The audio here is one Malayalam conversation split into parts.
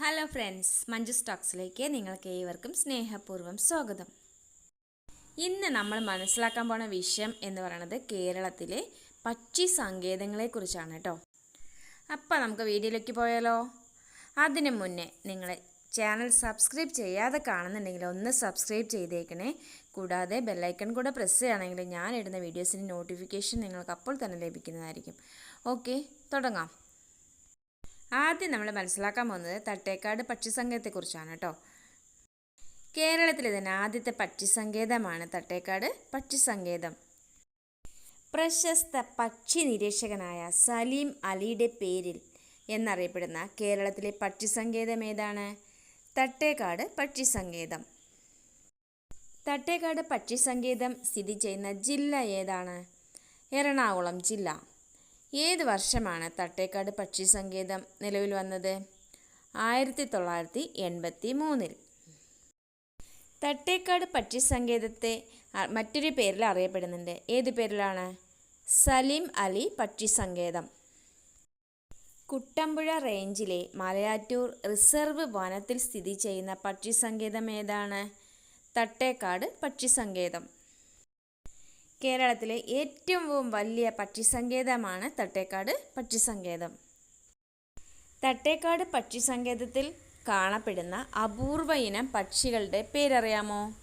ഹലോ ഫ്രണ്ട്സ് മഞ്ജു സ്റ്റോക്സിലേക്ക് നിങ്ങൾക്ക് ഏവർക്കും സ്നേഹപൂർവം സ്വാഗതം. ഇന്ന് നമ്മൾ മനസ്സിലാക്കാൻ പോണ വിഷയം എന്ന് പറയുന്നത് കേരളത്തിലെ പക്ഷി സങ്കേതങ്ങളെക്കുറിച്ചാണ് കേട്ടോ. അപ്പോൾ നമുക്ക് വീഡിയോയിലേക്ക് പോയാലോ? അതിനു മുന്നേ നിങ്ങൾ ചാനൽ സബ്സ്ക്രൈബ് ചെയ്യാതെ കാണുന്നുണ്ടെങ്കിൽ ഒന്ന് സബ്സ്ക്രൈബ് ചെയ്തേക്കണേ. കൂടാതെ ബെല്ലൈക്കൺ കൂടെ പ്രസ് ചെയ്യുകയാണെങ്കിൽ ഞാൻ ഇടുന്ന വീഡിയോസിന്റെ നോട്ടിഫിക്കേഷൻ നിങ്ങൾക്ക് അപ്പോൾ തന്നെ ലഭിക്കുന്നതായിരിക്കും. ഓക്കെ തുടങ്ങാം. ആദ്യം നമ്മൾ മനസ്സിലാക്കാൻ പോകുന്നത് തട്ടേക്കാട് പക്ഷിസങ്കേതത്തെക്കുറിച്ചാണ് കേട്ടോ. കേരളത്തിലെ തന്നെ ആദ്യത്തെ പക്ഷിസങ്കേതമാണ് തട്ടേക്കാട് പക്ഷിസങ്കേതം. പ്രശസ്ത പക്ഷി നിരീക്ഷകനായ സലീം അലിയുടെ പേരിൽ എന്നറിയപ്പെടുന്ന കേരളത്തിലെ പക്ഷിസങ്കേതം ഏതാണ്? തട്ടേക്കാട് പക്ഷിസങ്കേതം. തട്ടേക്കാട് പക്ഷിസങ്കേതം സ്ഥിതി ചെയ്യുന്ന ജില്ല ഏതാണ്? എറണാകുളം ജില്ല. ഏത് വർഷമാണ് തട്ടേക്കാട് പക്ഷി സങ്കേതം നിലവിൽ വന്നത്? ആയിരത്തി തൊള്ളായിരത്തി എൺപത്തി മൂന്നിൽ തട്ടേക്കാട് പക്ഷി സങ്കേതത്തെ മറ്റൊരു പേരിൽ അറിയപ്പെടുന്നുണ്ട്. ഏത് പേരിലാണ്? സലീം അലി പക്ഷി സങ്കേതം. കുട്ടമ്പുഴ റേഞ്ചിലെ മലയാറ്റൂർ റിസർവ് വനത്തിൽ സ്ഥിതി ചെയ്യുന്ന പക്ഷി സങ്കേതം ഏതാണ്? തട്ടേക്കാട് പക്ഷിസങ്കേതം കേരളത്തിലെ ഏറ്റവും വലിയ പക്ഷിസങ്കേതമാണ് തട്ടേക്കാട് പക്ഷിസങ്കേതം. തട്ടേക്കാട് പക്ഷിസങ്കേതത്തിൽ കാണപ്പെടുന്ന അപൂർവ ഇനം പക്ഷികളുടെ പേരറിയാമോ?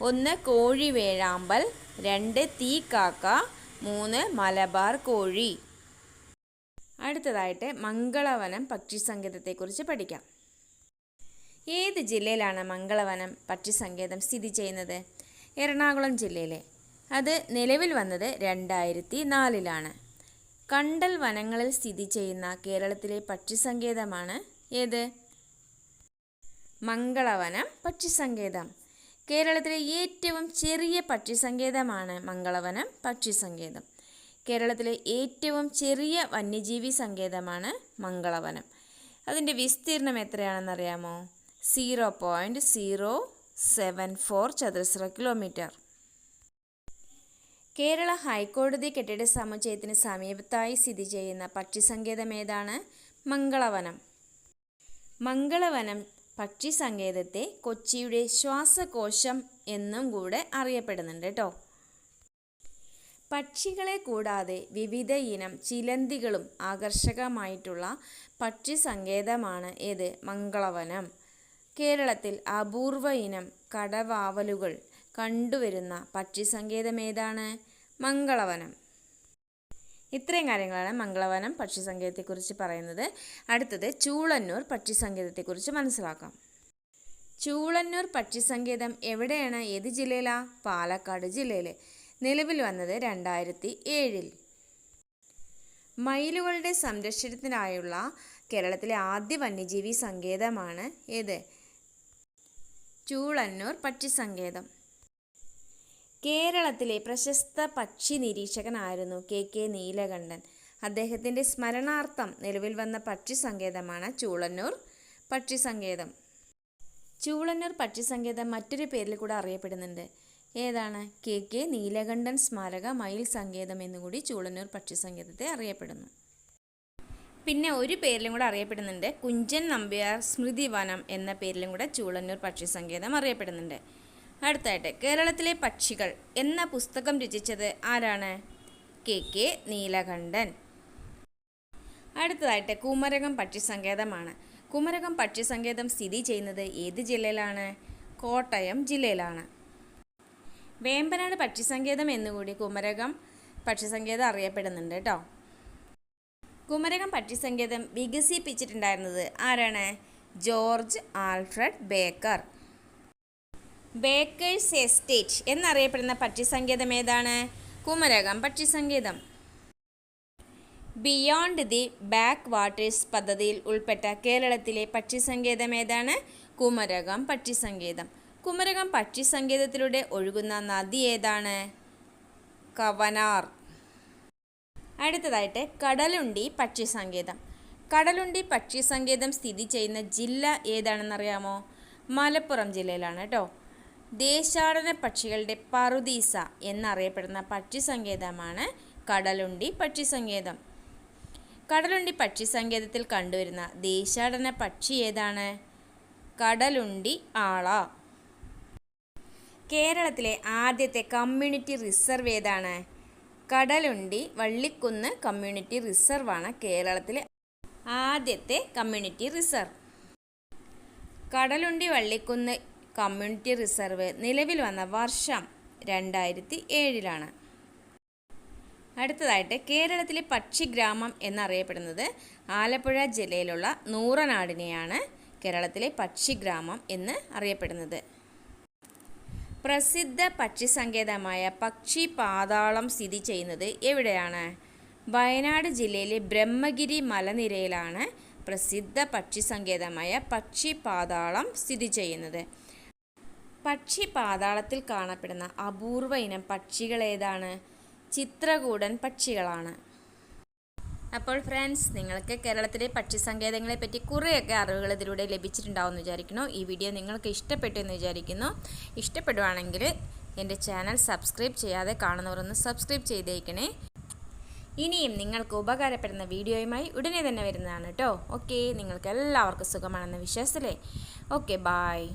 ഒന്ന് കോഴിവേഴാമ്പൽ രണ്ട് കാക്ക മൂന്ന് മലബാർ കോഴി. അടുത്തതായിട്ട് മംഗളവനം പക്ഷിസങ്കേതത്തെക്കുറിച്ച് പഠിക്കാം. ഏത് ജില്ലയിലാണ് മംഗളവനം പക്ഷിസങ്കേതം സ്ഥിതി ചെയ്യുന്നത്? എറണാകുളം ജില്ലയിലെ അത് നിലവിൽ വന്നത് രണ്ടായിരത്തി നാലിലാണ് കണ്ടൽ വനങ്ങളിൽ സ്ഥിതി ചെയ്യുന്ന കേരളത്തിലെ പക്ഷിസങ്കേതമാണ് ഏത്? മംഗളവനം പക്ഷിസങ്കേതം. കേരളത്തിലെ ഏറ്റവും ചെറിയ പക്ഷിസങ്കേതമാണ് മംഗളവനം പക്ഷിസങ്കേതം. കേരളത്തിലെ ഏറ്റവും ചെറിയ വന്യജീവി സങ്കേതമാണ് മംഗളവനം. അതിന്റെ വിസ്തീർണം എത്രയാണെന്നറിയാമോ? Zero point zero seven four ചതുരശ്ര കിലോമീറ്റർ. കേരള ഹൈക്കോടതി കെട്ടിട സമുച്ചയത്തിന് സമീപത്തായി സ്ഥിതി ചെയ്യുന്ന പക്ഷിസങ്കേതം ഏതാണ്? മംഗളവനം. മംഗളവനം പക്ഷി പക്ഷിസങ്കേതത്തെ കൊച്ചിയുടെ ശ്വാസകോശം എന്നും കൂടെ അറിയപ്പെടുന്നുണ്ട് കേട്ടോ പക്ഷികളെ കൂടാതെ വിവിധ ഇനം ചിലന്തികളും ആകർഷകമായിട്ടുള്ള പക്ഷി പക്ഷിസങ്കേതമാണ് ഏത്? മംഗളവനം. കേരളത്തിൽ അപൂർവ ഇനം കടവാവലുകൾ കണ്ടുവരുന്ന പക്ഷിസങ്കേതം ഏതാണ്? മംഗളവനം. ഇത്രയും കാര്യങ്ങളാണ് മംഗളവനം പക്ഷിസങ്കേതത്തെക്കുറിച്ച് പറയുന്നത്. അടുത്തത് ചൂളന്നൂർ പക്ഷിസങ്കേതത്തെക്കുറിച്ച് മനസ്സിലാക്കാം. ചൂളന്നൂർ പക്ഷിസങ്കേതം എവിടെയാണ്? ഏത് ജില്ലയിലാണ് പാലക്കാട് ജില്ലയിൽ നിലവിൽ വന്നത് രണ്ടായിരത്തി ഏഴിൽ. മയിലുകളുടെ സംരക്ഷണത്തിനായുള്ള കേരളത്തിലെ ആദ്യ വന്യജീവി സങ്കേതമാണ് ഏത്? ചൂളന്നൂർ പക്ഷിസങ്കേതം. കേരളത്തിലെ പ്രശസ്ത പക്ഷി നിരീക്ഷകനായിരുന്നു കെ കെ നീലകണ്ഠൻ. അദ്ദേഹത്തിന്റെ സ്മരണാർത്ഥം നിലവിൽ വന്ന പക്ഷി സങ്കേതമാണ് ചൂളന്നൂർ പക്ഷി സങ്കേതം. ചൂളന്നൂർ പക്ഷി സങ്കേതം മറ്റൊരു പേരിൽ കൂടെ അറിയപ്പെടുന്നുണ്ട്. ഏതാണ്? കെ കെ നീലകണ്ഠൻ സ്മാരക മയിൽ സങ്കേതം എന്നുകൂടി ചൂളന്നൂർ പക്ഷി സങ്കേതത്തെ അറിയപ്പെടുന്നു. പിന്നെ ഒരു പേരിലും കൂടെ അറിയപ്പെടുന്നുണ്ട് കുഞ്ചൻ നമ്പ്യാർ സ്മൃതി വനം എന്ന പേരിലും കൂടെ ചൂളന്നൂർ പക്ഷി സങ്കേതം അറിയപ്പെടുന്നുണ്ട്. അടുത്തായിട്ട് കേരളത്തിലെ പക്ഷികൾ എന്ന പുസ്തകം രചിച്ചത് ആരാണ്? K K Neelakantan. അടുത്തതായിട്ട് കുമരകം പക്ഷിസങ്കേതമാണ്. കുമരകം പക്ഷിസങ്കേതം സ്ഥിതി ചെയ്യുന്നത് ഏത് ജില്ലയിലാണ്? കോട്ടയം ജില്ലയിലാണ്. വേമ്പനാട് പക്ഷി പക്ഷിസങ്കേതം എന്നുകൂടി കുമരകം പക്ഷിസങ്കേതം അറിയപ്പെടുന്നുണ്ട് കേട്ടോ. കുമരകം പക്ഷിസങ്കേതം വികസിപ്പിച്ചിട്ടുണ്ടായിരുന്നത് ആരാണ്? George Alfred Baker. Baker's estate എന്നറിയപ്പെടുന്ന പക്ഷിസങ്കേതം ഏതാണ്? കുമരകം പക്ഷിസങ്കേതം ബിയോണ്ട് ദി ബാക്ക് വാട്ടേഴ്സ് പദ്ധതിയിൽ ഉൾപ്പെട്ട കേരളത്തിലെ പക്ഷിസങ്കേതം ഏതാണ്? കുമരകം പക്ഷിസങ്കേതം കുമരകം പക്ഷിസങ്കേതത്തിലൂടെ ഒഴുകുന്ന നദി ഏതാണ്? കവനാർ. അടുത്തതായിട്ട് കടലുണ്ടി പക്ഷിസങ്കേതം കടലുണ്ടി പക്ഷിസങ്കേതം സ്ഥിതി ചെയ്യുന്ന ജില്ല ഏതാണെന്നറിയാമോ? മലപ്പുറം ജില്ലയിലാണ് കേട്ടോ. ദേശാടന പക്ഷികളുടെ പറുദീസ എന്നറിയപ്പെടുന്ന പക്ഷി സങ്കേതമാണ് കടലുണ്ടി പക്ഷി സങ്കേതം കടലുണ്ടി പക്ഷി സങ്കേതത്തിൽ കണ്ടുവരുന്ന ദേശാടന പക്ഷി ഏതാണ്? കടലുണ്ടി ആള. കേരളത്തിലെ ആദ്യത്തെ കമ്മ്യൂണിറ്റി റിസർവ് ഏതാണ്? കടലുണ്ടി വള്ളിക്കുന്ന് കമ്മ്യൂണിറ്റി റിസർവ് ആണ് കേരളത്തിലെ ആദ്യത്തെ community reserve. Kadalundi Vallikkunnu community reserve നിലവിൽ വന്ന വർഷം രണ്ടായിരത്തി ഏഴിലാണ് അടുത്തതായിട്ട് കേരളത്തിലെ പക്ഷിഗ്രാമം എന്നറിയപ്പെടുന്നത് ആലപ്പുഴ ജില്ലയിലുള്ള നൂറനാടിനെയാണ് കേരളത്തിലെ പക്ഷിഗ്രാമം എന്ന് അറിയപ്പെടുന്നത്. പ്രസിദ്ധ പക്ഷി സങ്കേതമായ പക്ഷി പാതാളം സ്ഥിതി ചെയ്യുന്നത് എവിടെയാണ്? വയനാട് ജില്ലയിലെ ബ്രഹ്മഗിരി മലനിരയിലാണ് പ്രസിദ്ധ പക്ഷി സങ്കേതമായ പക്ഷി പാതാളം സ്ഥിതി ചെയ്യുന്നത്. പക്ഷി പാതാളത്തിൽ കാണപ്പെടുന്ന അപൂർവ ഇനം പക്ഷികൾ ഏതാണ്? ചിത്രകൂടൻ പക്ഷികളാണ്. അപ്പോൾ ഫ്രണ്ട്സ് നിങ്ങൾക്ക് കേരളത്തിലെ പക്ഷി സങ്കേതങ്ങളെ പറ്റി കുറേയൊക്കെ അറിവുകൾ ഇതിലൂടെ ലഭിച്ചിട്ടുണ്ടാവുമെന്ന് വിചാരിക്കുന്നു. ഈ വീഡിയോ നിങ്ങൾക്ക് ഇഷ്ടപ്പെട്ടു എന്ന് വിചാരിക്കുന്നു. ഇഷ്ടപ്പെടുവാണെങ്കിൽ എന്റെ ചാനൽ സബ്സ്ക്രൈബ് ചെയ്യാതെ കാണുന്നവരൊന്ന് സബ്സ്ക്രൈബ് ചെയ്തേക്കണേ. ഇനിയും നിങ്ങൾക്ക് ഉപകാരപ്പെടുന്ന വീഡിയോയുമായി ഉടനെ തന്നെ വരുന്നതാണ് കേട്ടോ ഓക്കെ നിങ്ങൾക്ക് എല്ലാവർക്കും സുഖമാണെന്ന് വിശ്വാസത്തിലേ ഓക്കെ ബായ്